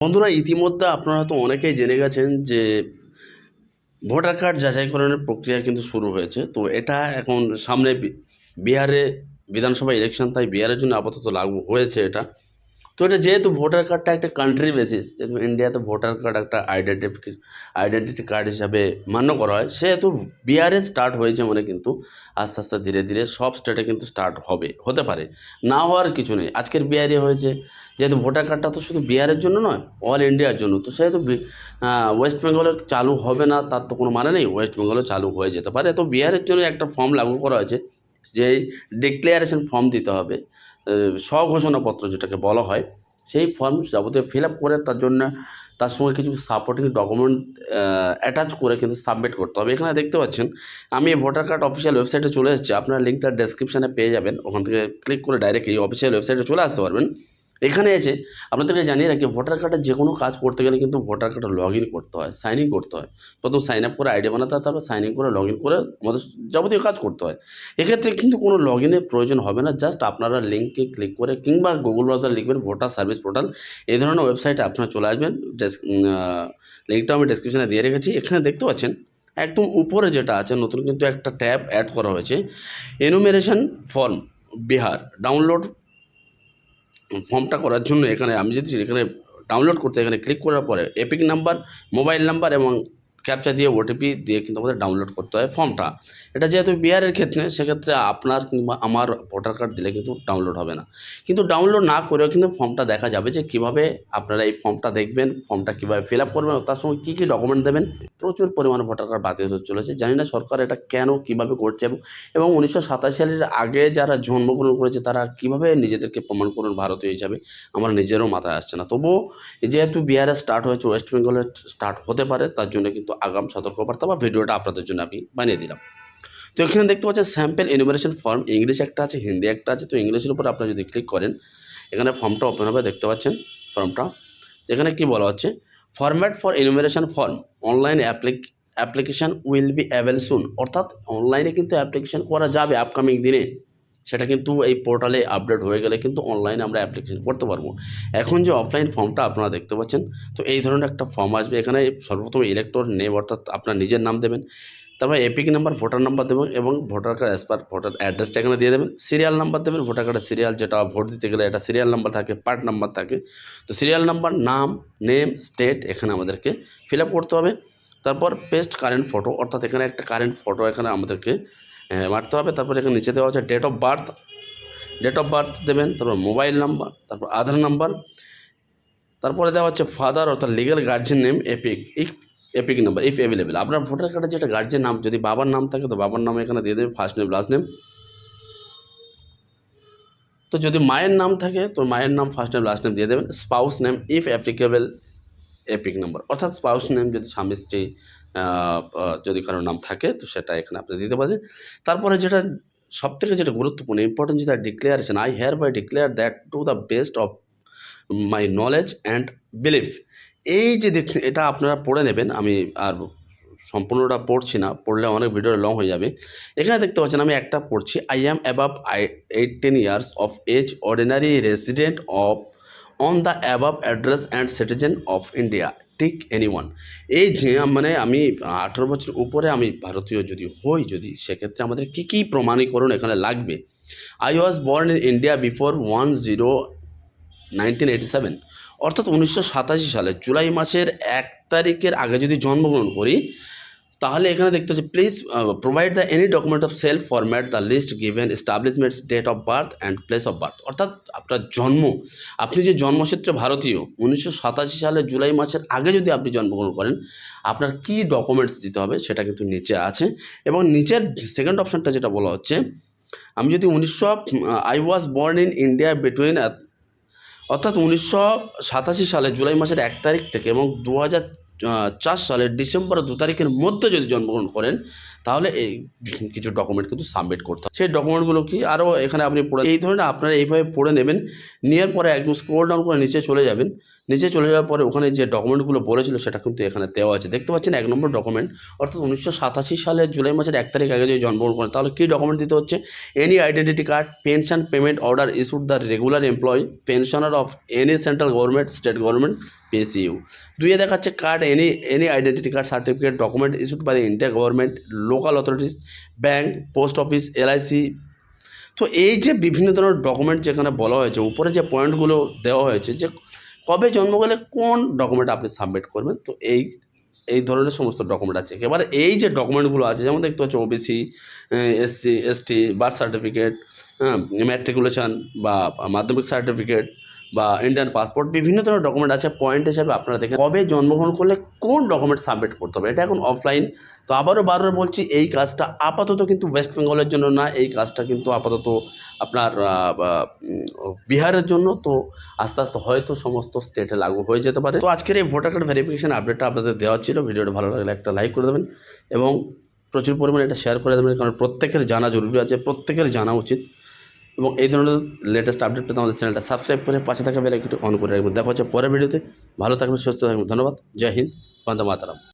বন্ধুরা, ইতিমধ্যে আপনারা তো অনেকেই জেনে গেছেন যে ভোটার কার্ড যাচাইকরণের প্রক্রিয়া কিন্তু শুরু হয়েছে। তো এটা এখন সামনে বিহারে বিধানসভা ইলেকশন তাই বিহারের জন্য আপাতত লাগু, হয়েছে এটা। তো এটা যেহেতু ভোটার কার্ডটা একটা কান্ট্রি বেসিস যেহেতু ইন্ডিয়াতে ভোটার কার্ড একটা আইডেন্টিফি আইডেন্টিটি কার্ড হিসাবে মান্য করা হয়, সেহেতু বিহারে স্টার্ট হয়েছে মানে কিন্তু আস্তে আস্তে ধীরে ধীরে সব স্টেটে কিন্তু স্টার্ট হবে, হতে পারে। না হওয়ার কিছু নেই। আজকের বিহারে হয়েছে, যেহেতু ভোটার কার্ডটা তো শুধু বিহারের জন্য নয় অল ইন্ডিয়ার জন্য। তো সেহেতু ওয়েস্ট বেঙ্গলে চালু হবে না, তার তো কোনো মানে নেই ওয়েস্ট বেঙ্গলে চালু হয়ে যেতে পারে। তো বিহারের জন্য একটা ফর্ম লাগু করা হয়েছে যে ডিক্লেয়ারেশন ফর্ম দিতে হবে। স্বঘোষণাপত্র যেটাকে বলা হয়, সেই ফর্ম যাবতীয় ফিল আপ করে তার জন্য তার সঙ্গে কিছু সাপোর্টিং ডকুমেন্ট অ্যাটাচ করে কিন্তু সাবমিট করতে হবে। এখানে দেখতে পাচ্ছেন, আমি ভোটার কার্ড অফিসিয়াল ওয়েবসাইটে চলে এসেছি। আপনার লিঙ্কটা ডেসক্রিপশানে পেয়ে যাবেন। ওখান থেকে ক্লিক করে ডাইরেক্ট এই অফিসিয়াল ওয়েবসাইটে চলে আসতে পারবেন। এখানে এসে আপনাদেরকে জানিয়ে রাখি ভোটার কার্ডের যে কোনো কাজ করতে গেলে কিন্তু ভোটার কার্ডে লগ ইন করতে হয় সাইন ইন করতে হয়। প্রথম সাইন আপ করে আইডি বানাতে হয়, তারপর সাইন ইন করে লগ ইন করে আমাদের যাবতীয় কাজ করতে হয়। এক্ষেত্রে কিন্তু কোনো লগ ইনের প্রয়োজন হবে না জাস্ট আপনারা লিঙ্কে ক্লিক করে কিংবা গুগল ব্রাউজার লিখবেন ভোটার সার্ভিস পোর্টাল এই ধরনের ওয়েবসাইটে আপনারা চলে আসবেন লিঙ্কটা আমি ডেসক্রিপশনে দিয়ে রেখেছি, এখানে দেখতে পাচ্ছেন একদম উপরে যেটা আছে, নতুন কিন্তু একটা ট্যাব অ্যাড করা হয়েছে এনুমেরেশন ফর্ম বিহার ডাউনলোড ফর্মটা করার জন্য এখানে আমি যদি এখানে ডাউনলোড করতে, এখানে ক্লিক করার পরে এপিক নাম্বার মোবাইল নাম্বার এবং ক্যাপচা দিয়ে ওটিপি দিয়ে কিন্তু আমাদের ডাউনলোড করতে হয় ফর্মটা এটা যেহেতু বিহারের ক্ষেত্রে, সেক্ষেত্রে আপনার কিংবা আমার ভোটার কার্ড দিলে কিন্তু ডাউনলোড হবে না। কিন্তু ডাউনলোড না করেও কিন্তু ফর্মটা দেখা যাবে যে কীভাবে আপনারা এই ফর্মটা দেখবেন ফর্মটা কীভাবে ফিল আপ করবেন তার সঙ্গে কী কী ডকুমেন্ট দেবেন। প্রচুর পরিমাণে ভোটার কার্ড বাতিল হতে চলেছে। জানি না সরকার এটা কেন, কীভাবে করছে এবং উনিশশো সাতাশ সালের আগে যারা জন্মগ্রহণ করেছে, তারা কীভাবে নিজেদেরকে প্রমাণ করুন ভারতীয় হিসাবে? আমার নিজেরও মাথায় আসছে না। তবুও যেহেতু বিহারে স্টার্ট হয়েছে ওয়েস্ট বেঙ্গলে স্টার্ট হতে পারে, তার জন্য কিন্তু আগাম সতর্কবার্তা বা ভিডিওটা আপনাদের জন্য আমি বানিয়ে দিলাম। তো এখানে দেখতে পাচ্ছেন স্যাম্পেল এনুমারেশন ফর্ম ইংলিশ একটা আছে হিন্দি একটা আছে, তো ইংলিশের উপর আপনি যদি ক্লিক করেন, এখানে ফর্মটা ওপেন হবে, দেখতে পাচ্ছেন ফর্মটা এখানে কি বলা হচ্ছে? Format for enumeration form online applique application will be অ্যাভেল সুন অর্থাৎ অনলাইনে কিন্তু অ্যাপ্লিকেশান করা যাবে আপকামিং দিনে। সেটা কিন্তু এই পোর্টালে আপডেট হয়ে গেলে কিন্তু অনলাইনে আমরা অ্যাপ্লিকেশন করতে পারব। এখন যে অফলাইন ফর্মটা আপনারা দেখতে পাচ্ছেন, তো এই ধরনের একটা ফর্ম আসবে। এখানে সর্বপ্রথম ইলেক্টর নেম অর্থাৎ আপনার নিজের নাম দেবেন, তারপর এপিক নাম্বার ভোটার নাম্বার দেবেন এবং voter card as per voter অ্যাড্রেসটা এখানে দিয়ে দেবেন। সিরিয়াল নাম্বার দেবেন ভোটার কার্ডের সিরিয়াল যেটা ভোট দিতে গেলে এটা সিরিয়াল নাম্বার থাকে পার্ট নাম্বার থাকে। তো সিরিয়াল নাম্বার নাম নেম স্টেট এখানে আমাদেরকে ফিল করতে হবে। তারপর পেস্ট কারেন্ট ফটো অর্থাৎ এখানে একটা কারেন্ট ফটো এখানে আমাদেরকে মারতে হবে। তারপর এখানে নিচে দেওয়া আছে date of birth date of birth দেবেন, তারপর মোবাইল নাম্বার তারপর আধার নাম্বার তারপরে দেওয়া হচ্ছে ফাদার অর্থাৎ legal guardian name EPIC if EPIC number if available আপনার ভোটার কার্ডে যেটা গার্জেন নাম, যদি বাবার নাম থাকে, তো বাবার নাম এখানে দিয়ে দেবে ফার্স্ট নেম লাস্ট নেম তো যদি মায়ের নাম থাকে, তো মায়ের নাম ফার্স্ট নেম লাস্ট নেম দিয়ে দেবেন। Spouse name if applicable EPIC number. অর্থাৎ স্পাউস নেম যদি স্বামী, স্ত্রী যদি কারোর নাম থাকে, তো সেটা এখানে আপনি দিতে পারেন। তারপরে যেটা সব থেকে যেটা গুরুত্বপূর্ণ ইম্পর্টেন্ট যেটা declaration I hereby declare that to the best of my knowledge and belief এই যে দেখ, এটা আপনারা পড়ে নেবেন, আমি আর সম্পূর্ণটা পড়ছি না, পড়লে অনেক ভিডিও লং হয়ে যাবে। এখানে দেখতে পাচ্ছেন, আমি একটা পড়ছি I am above I eighteen years of age ordinary resident of on the above address and citizen of India tick any one এই যে মানে আমি আঠেরো বছর উপরে আমি ভারতীয় যদি হই, যদি সেক্ষেত্রে আমাদের কী কী প্রমাণীকরণ এখানে লাগবে? I was born in India before one zero nineteen eighty seven অর্থাৎ উনিশশো সাতাশি সালে, জুলাই মাসের এক তারিখের আগে যদি জন্মগ্রহণ করি তাহলে এখানে দেখতে হচ্ছে please provide the any document of self format the list given establishments date of birth and place of birth অর্থাৎ আপনার জন্ম, আপনি যে জন্মসূত্রে ভারতীয়, উনিশশো সাতাশি সালে জুলাই মাসের আগে যদি আপনি জন্মগ্রহণ করেন, আপনার কী ডকুমেন্টস দিতে হবে সেটা কিন্তু নিচে আছে। এবং নিচের সেকেন্ড অপশানটা যেটা বলা হচ্ছে, আমি যদি উনিশশো I was born in India between অর্থাৎ উনিশশো সাতাশি সালে জুলাই মাসের এক তারিখ থেকে এবং দু হাজার চার সালের ডিসেম্বর দু তারিখের মধ্যে যদি জন্মগ্রহণ করেন, তাহলে এই কিছু ডকুমেন্ট কিন্তু সাবমিট করতে হবে। সেই ডকুমেন্টগুলো কি? আরও এখানে আপনি পড়ে এই ধরনের আপনারা এইভাবে পড়ে নেবেন, নেওয়ার পরে একদম স্ক্রোল ডাউন করে নিচে চলে যাবেন। নিচে চলে যাওয়ার পরে ওখানে যে ডকুমেন্টগুলো বলেছিল সেটা কিন্তু এখানে দেওয়া আছে। দেখতে পাচ্ছেন এক নম্বর ডকুমেন্ট অর্থাৎ উনিশশো সাতাশি সালের জুলাই মাসের এক তারিখ আগে যদি জন্মগ্রহণ করেন, তাহলে কী ডকুমেন্ট দিতে হচ্ছে? Any identity card pension payment order issued the regular employee pensioner of any central government state government PSU দুইয়ে দেখাচ্ছে card any any identity card certificate document issued by the India government local authorities bank post office LIC তো এই যে বিভিন্ন ধরনের document যেখানে বলা হয়েছে, উপরে যে পয়েন্টগুলো দেওয়া হয়েছে, যে কবে জন্ম গেলে কোন ডকুমেন্ট আপনি সাবমিট করবেন? তো এই এই ধরনের সমস্ত ডকুমেন্ট আছে। এবার এই যে ডকুমেন্টগুলো আছে, যেমন দেখতে পাচ্ছ OBC SC ST birth certificate হ্যাঁ ম্যাট্রিকুলেশন বা মাধ্যমিক সার্টিফিকেট বা ইন্ডিয়ান পাসপোর্ট বিভিন্ন ধরনের ডকুমেন্ট আছে পয়েন্ট হিসাবে আপনারা দেখেন কবে জন্মগ্রহণ করলে কোন ডকুমেন্ট সাবমিট করতে হবে? এটা এখন অফলাইন তো আবারও বারবার বলছি, এই কাজটা আপাতত কিন্তু ওয়েস্ট বেঙ্গলের জন্য না, এই কাজটা কিন্তু আপাতত আপনার বিহারের জন্য। তো আস্তে আস্তে হয়তো সমস্ত স্টেটে লাগু হয়ে যেতে পারে। তো আজকের এই ভোটার কার্ড ভেরিফিকেশান আপডেটটা আপনাদের দেওয়া ছিল। ভিডিওটা ভালো লাগলে একটা লাইক করে দেবেন এবং প্রচুর পরিমাণে এটা শেয়ার করে দেবেন, কারণ প্রত্যেকের জানা জরুরি আছে, প্রত্যেকের জানা উচিত। এবং এই ধরনের লেটেস্ট আপডেট পেতে আমাদের চ্যানেলটা সাবস্ক্রাইব করে পাশে থাকা বেলাইকনটি অন করে রাখবেন। দেখা হচ্ছে পরের ভিডিওতে ভালো থাকবেন, সুস্থ থাকবেন। ধন্যবাদ। জয় হিন্দ, বন্দে মাতারাম।